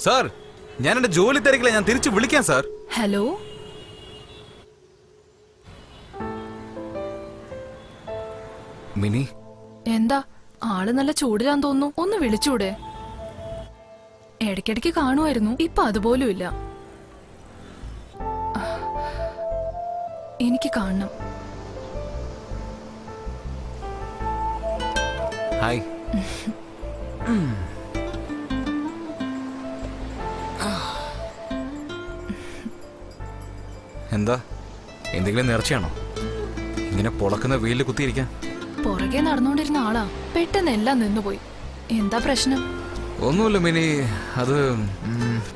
Sir ഞാൻ എന്റെ ജോലി തിരക്കില്ല ഞാൻ തിരിച്ചു വിളിക്കാം സാർ. ഹലോ? മിനി. എന്താ? ആൾ നല്ല ചൂടിലാന്ന് തോന്നുന്നു. ഒന്ന് വിളിച്ചൂടെ? ഇടയ്ക്കിടയ്ക്ക് കാണുമായിരുന്നു. ഇപ്പൊ അതുപോലും ഇല്ല. എനിക്ക് കാണണം. ഹായ്. എന്താ? എന്തെങ്കിലും നേർച്ചയാണോ? ഇങ്ങനെ പൊളക്കുന്ന വെയിലിൽ കുത്തിയിരിക്കാൻ? പുറകെ നടന്നുകൊണ്ടിരുന്ന ആളാ. പെട്ടെന്ന് എല്ലാം നിന്നുപോയി. എന്താ പ്രശ്നം? ഒന്നുമില്ല മിനി. അത്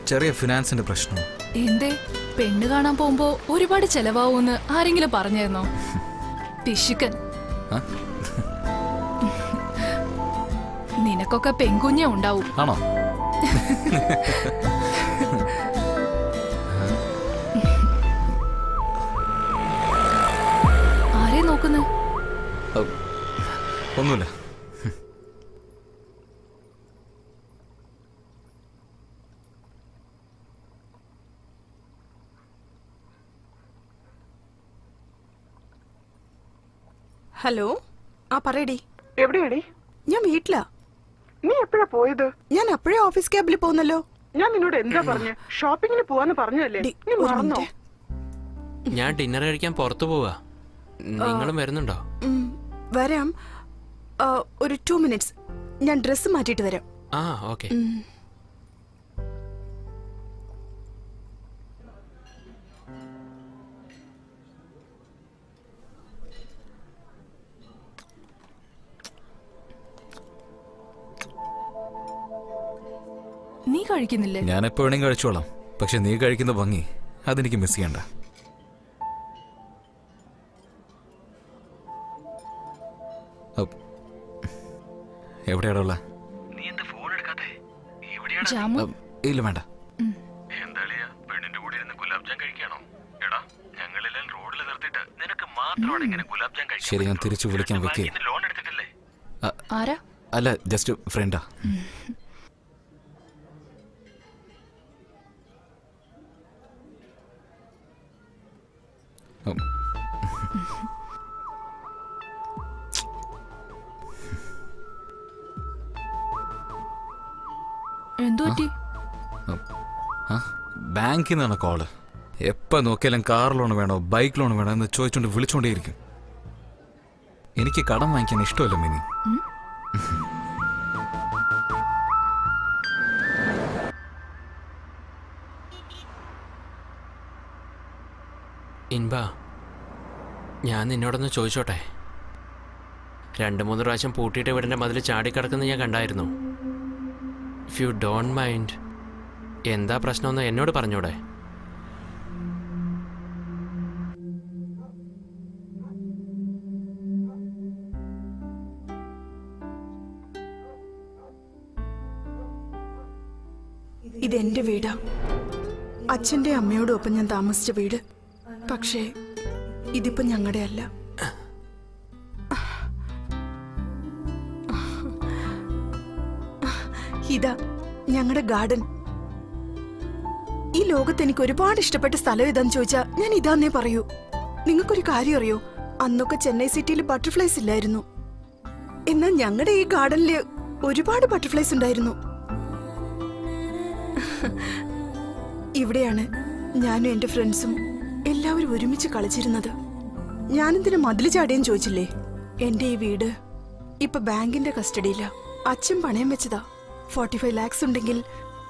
ചെറിയ ഫിനാൻസിന്റെ പ്രശ്നം. എന്തേ? പെണ്ണ് കാണാൻ പോകുമ്പോ ഒരുപാട് ചെലവാവൂന്ന് ആരെങ്കിലും പറഞ്ഞായിരുന്നോ? പിശുക്കൻ? നിനക്കൊക്കെ പെങ്കുഞ്ഞേ ഉണ്ടാവും. ആണോ? ആരെ നോക്കുന്നു? ഒന്നുമില്ല. ഹലോ? ആ പറയടി. എവിടെയാടി? ഞാൻ വീട്ടിലാ. നീ എപ്പോഴാ പോയത്? ഞാൻ അപ്പോഴേ ഓഫീസ് ക്യാബിൽ പോകുന്നല്ലോ ഞാൻ നിന്നോട് എന്താ പറഞ്ഞ? ഷോപ്പിങ്ങിന് പോവാന്ന് പറഞ്ഞല്ലേ ഡി, നീ ഒരു മറന്നോ. ഞാൻ ഡിന്നർ കഴിക്കാൻ പുറത്തു പോവാ. നിങ്ങളും വരുന്നുണ്ടോ? ഉം, വരാം. ആ, ഒരു ടു മിനിറ്റ്സ് ഞാൻ ഡ്രസ്സ് മാറ്റിയിട്ട് വരാം. ആ ഓക്കെ. ഉം. കഴിക്കുന്നില്ലേ? ഞാൻ എപ്പോ വേണമെങ്കിൽ കഴിച്ചോളാം. പക്ഷെ നീ കഴിക്കുന്ന ഭംഗി അതെനിക്ക് മിസ് ചെയ്യണ്ട. എവിടെയാടാ ഉള്ള? ജാമു? ഇല്ല വേണ്ട. എന്താളിയാ? പെണ്ണിന്റെ കൂടെ ഇരുന്ന് ഗുലാബ് ജാം കഴിക്കാണോ എടാ ഞങ്ങളെല്ലാം റോഡിൽ നിർത്തിയിട്ട് നിനക്ക് മാത്രമാണ് ഇങ്ങനെ ഗുലാബ് ജാം കഴിക്കാൻ ശരി ഞാൻ തിരിച്ചു വിളിക്കാൻ വെക്കേ. ലോൺ എടുത്തിട്ടില്ലേ? ആരാ? അല്ല ജസ്റ്റ് ഫ്രണ്ടാ എന്തു പറ്റി? ആ. ബാങ്കിൽ നിന്നാണ് കോൾ. എപ്പോൾ നോക്കിയാലും കാർ ലോൺ വേണോ ബൈക്ക് ലോൺ വേണോ എന്ന് ചോദിച്ചുകൊണ്ട് വിളിച്ചുകൊണ്ടേയിരിക്കും എനിക്ക് കടം വാങ്ങിക്കാൻ ഇഷ്ടമല്ല മിനി. ഇൻബ ഞാൻ നിന്നോടൊന്ന് ചോദിച്ചോട്ടെ? രണ്ട് മൂന്ന് പ്രാവശ്യം പൂട്ടിയിട്ട് വീടിന്റെ മതിൽ ചാടിക്കിടക്കുന്നത് ഞാൻ കണ്ടായിരുന്നു. ഇഫ് യു ഡോണ്ട് മൈൻഡ് എന്താ പ്രശ്നമെന്ന് എന്നോട് പറഞ്ഞൂടെ? ഇതെന്റെ വീടാ. അച്ഛന്റെ അമ്മയോടൊപ്പം ഞാൻ താമസിച്ച വീട്. പക്ഷേ ഇതിപ്പോ ഞങ്ങളുടെ അല്ല. ഇതാ ഞങ്ങളുടെ ഗാർഡൻ. ഈ ലോകത്ത് എനിക്ക് ഒരുപാട് ഇഷ്ടപ്പെട്ട സ്ഥലം ഏതാന്ന് ചോദിച്ചാ ഞാൻ ഇതാന്നേ പറയൂ. നിങ്ങൾക്കൊരു കാര്യം അറിയോ? അന്നൊക്കെ ചെന്നൈ സിറ്റിയിൽ ബട്ടർഫ്ലൈസ് ഇല്ലായിരുന്നു. എന്നാൽ ഞങ്ങളുടെ ഈ ഗാർഡനിൽ ഒരുപാട് ബട്ടർഫ്ലൈസ് ഉണ്ടായിരുന്നു. ഇവിടെയാണ് ഞാനും എന്റെ ഫ്രണ്ട്സും എല്ലാവരും ഒരുമിച്ച് കളിച്ചിരുന്നത്. ഞാനെന്തിനു മതിൽ ചാടിയെന്ന് ചോദിച്ചില്ലേ? എന്റെ ഈ വീട് ഇപ്പൊ ബാങ്കിന്റെ കസ്റ്റഡിയില. അച്ഛൻ പണയം വെച്ചതാ. ഫോർട്ടി ഫൈവ് ലാക്സ് ഉണ്ടെങ്കിൽ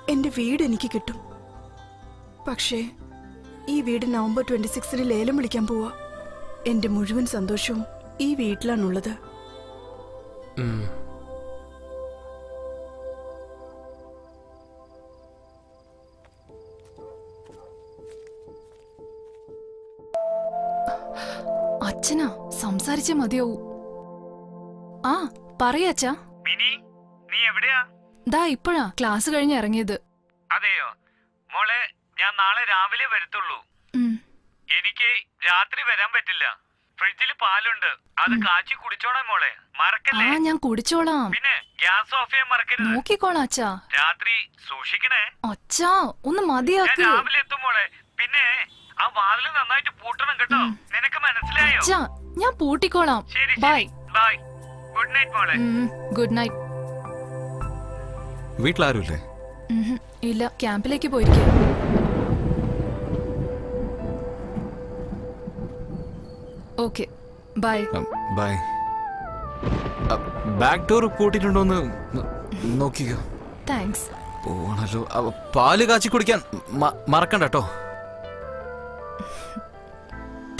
എന്റെ വീട് എനിക്ക് കിട്ടും. പക്ഷേ ഈ വീട് നവംബർ ട്വന്റി സിക്സിന് ലേലം വിളിക്കാൻ പോവാ. എന്റെ മുഴുവൻ സന്തോഷവും ഈ വീട്ടിലാണുള്ളത്. ഉം. അച്ഛനാ സംസാരിച്ച മതിയാവൂ. ആ പറയാച്ചാ മിനി നീ എവിടെയാ? ദാ ഇപ്പോഴാ ക്ലാസ് കഴിഞ്ഞ് ഇറങ്ങിയത്. അതെയോ? മോളെ ഞാൻ നാളെ രാവിലെ വരത്തുള്ളൂ. ഉം. എനിക്ക് രാത്രി വരാൻ പറ്റില്ല. ഫ്രിഡ്ജിൽ പാലുണ്ട്. അത് കാച്ചി കുടിച്ചോടാ മോളെ? ആ മറക്കല്ലേ ഞാൻ കുടിച്ചോളാം. പിന്നെ ഗ്യാസ് ഓഫ് ചെയ്യാൻ മറക്കരുത്. നോക്കിക്കോളാം അച്ഛാ. രാത്രി സൂക്ഷിക്കണേ. അച്ഛാ ഒന്ന് ഞാൻ മതിയാക്ക് രാവിലെ എത്തും മോളെ. പിന്നെ ആ വാതിൽ നന്നായിട്ട് പൂട്ടണം കേട്ടോ. നിനക്ക് മനസ്സിലായോ? അച്ഛാ ഞാൻ പൂട്ടിക്കോളാം. ശരി ബൈ. ബൈ. ഗുഡ് നൈറ്റ് മോളെ. Good night. വീട്ടിലാരുമില്ലേ? ഇല്ല ക്യാമ്പിലേക്ക് പോയിരിക്കും. Okay. Bye. Bye. Back door പൂട്ടിയിട്ടുണ്ടോന്ന് നോ- നോക്കിക്കോ. താങ്ക്സ്. പോണല്ലോ. അവ പാൽ കാച്ചി കുടിക്കാൻ മ- മറക്കണ്ട കേട്ടോ.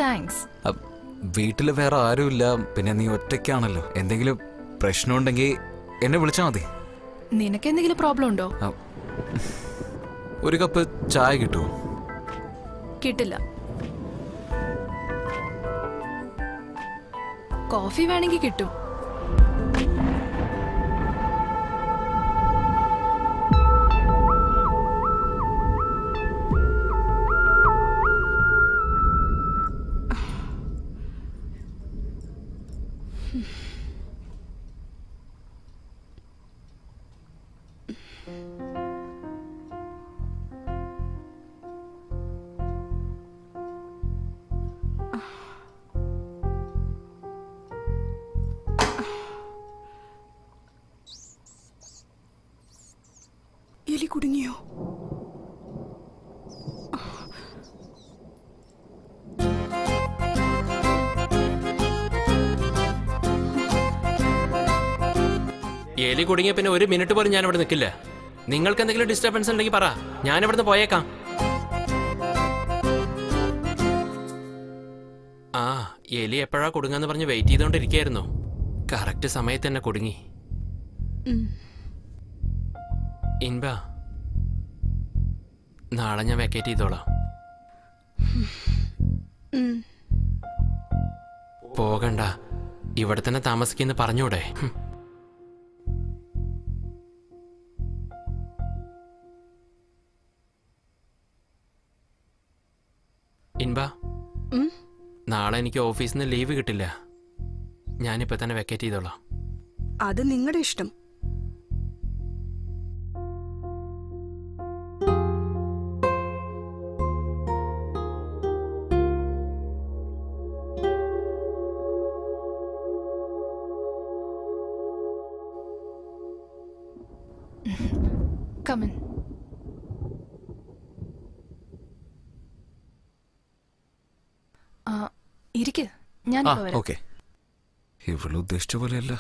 താങ്ക്സ് വീട്ടിൽ വേറെ ആരുമില്ല. പിന്നെ നീ ഒറ്റയ്ക്കാണല്ലോ. എന്തെങ്കിലും പ്രശ്നമുണ്ടെങ്കിൽ എന്നെ വിളിച്ചാൽ മതി. നിനക്ക് എന്തെങ്കിലും പ്രോബ്ലം ഉണ്ടോ? ഒരു കപ്പ് ചായ കിട്ടുമോ കിട്ടില്ല. കോഫി വേണമെങ്കിൽ കിട്ടും. എലി കുടുങ്ങിയോ? എലി കുടുങ്ങിയ പിന്നെ ഒരു മിനിറ്റ് പോലും ഞാൻ ഇവിടെ നിൽക്കില്ല. നിങ്ങൾക്ക് എന്തെങ്കിലും ഡിസ്റ്റർബൻസ് ഉണ്ടെങ്കിൽ പറ. ഞാൻ ഇവിടുന്ന് പോയേക്കാം. ആ എലി എപ്പോഴാ കുടുങ്ങാന്ന് പറഞ്ഞ് വെയിറ്റ് ചെയ്തുകൊണ്ടിരിക്കുകയായിരുന്നു കറക്റ്റ് സമയത്ത് തന്നെ കുടുങ്ങി. ഇൻബ നാളെ ഞാൻ വെക്കേറ്റ് ചെയ്തോളാം. പോകണ്ട. ഇവിടെ തന്നെ താമസിക്കുന്ന പറഞ്ഞൂടെ. നാളെ എനിക്ക് ഓഫീസിൽ നിന്ന് ലീവ് കിട്ടില്ല. ഞാനിപ്പോ തന്നെ വെക്കേറ്റ് ചെയ്തോളാം അത് നിങ്ങളുടെ ഇഷ്ടം. ആ ഞാൻ ആ ഞാനിപ്പോ വരാം. ഓക്കെ. ഇവൾ ഉദ്ദേശിച്ച പോലെയല്ല.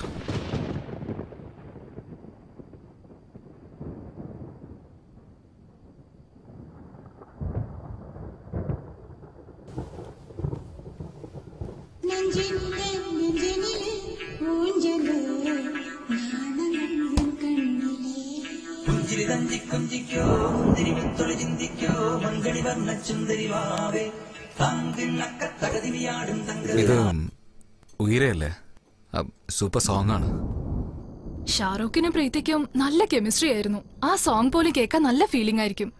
ചിന്തിക്കോ മങ്കടി വർണ നാണങ്ങൾ കണ്ണിലേ. ഇത് ഉയരല്ലേ സൂപ്പർ സോങ് ആണ്. ഷാറൂഖിനും പ്രീതിക്കും നല്ല കെമിസ്ട്രി ആയിരുന്നു. ആ സോങ് പോലും കേൾക്കാൻ നല്ല ഫീലിംഗ് ആയിരിക്കും.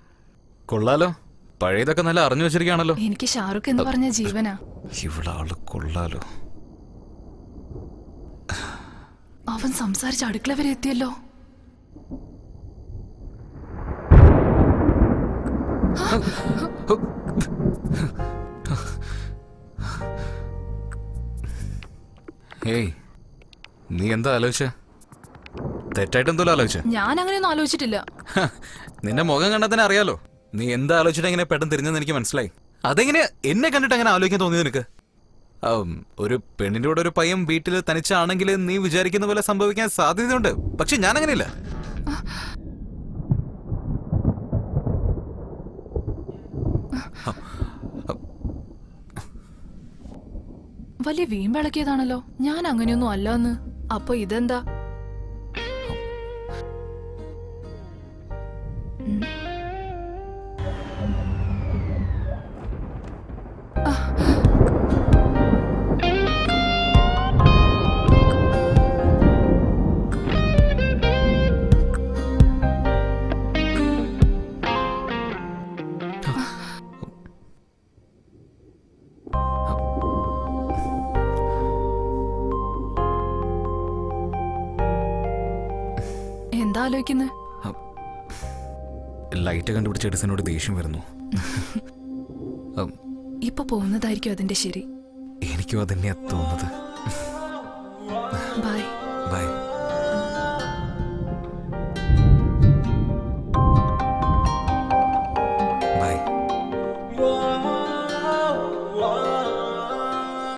കൊള്ളാലോ. പഴയതൊക്കെ നല്ല അറിഞ്ഞു വെച്ചിരിക്കുകയാണല്ലോ. എനിക്ക് ഷാറൂഖ് എന്ന് പറഞ്ഞ ജീവനാ. ഇവളാൾ കൊള്ളാലോ. അവൻ സംസാരിച്ച് അടുക്കള വരെ എത്തിയല്ലോ. ഏയ് നീ എന്താ ആലോചിച്ച? തെറ്റായിട്ട് എന്തോലും ആലോചിച്ച. ഞാൻ അങ്ങനെയൊന്നും ആലോചിച്ചിട്ടില്ല നിന്റെ മുഖം കണ്ടാൽ തന്നെ അറിയാലോ. നീ എന്താ ആലോചിച്ചിട്ട് എങ്ങനെ പെട്ടെന്ന് തിരിഞ്ഞെന്ന് എനിക്ക് മനസ്സിലായി. അതെങ്ങനെ എന്നെ കണ്ടിട്ട് അങ്ങനെ ആലോചിക്കാൻ തോന്നി നിനക്ക്? ഒരു പെണ്ണിന്റെ കൂടെ ഒരു പയ്യൻ വീട്ടിൽ തനിച്ചാണെങ്കിൽ നീ വിചാരിക്കുന്ന പോലെ സംഭവിക്കാൻ സാധ്യതയുണ്ട്. പക്ഷെ ഞാൻ അങ്ങനെയില്ല വലിയ വീമ്പിളക്കിയതാണല്ലോ. ഞാൻ അങ്ങനെയൊന്നും അല്ലെന്ന്. അപ്പൊ ഇതെന്താ? ആലോചിക്കുന്നത് ലൈറ്റ് കണ്ടുപിടിച്ച എഡിസനോട് ദേഷ്യം വരുന്നു. ഇപ്പൊ പോകുന്നതായിരിക്കും അതിന്റെ ശരി. എനിക്കും അതന്നെയാ തോന്നുന്നത്.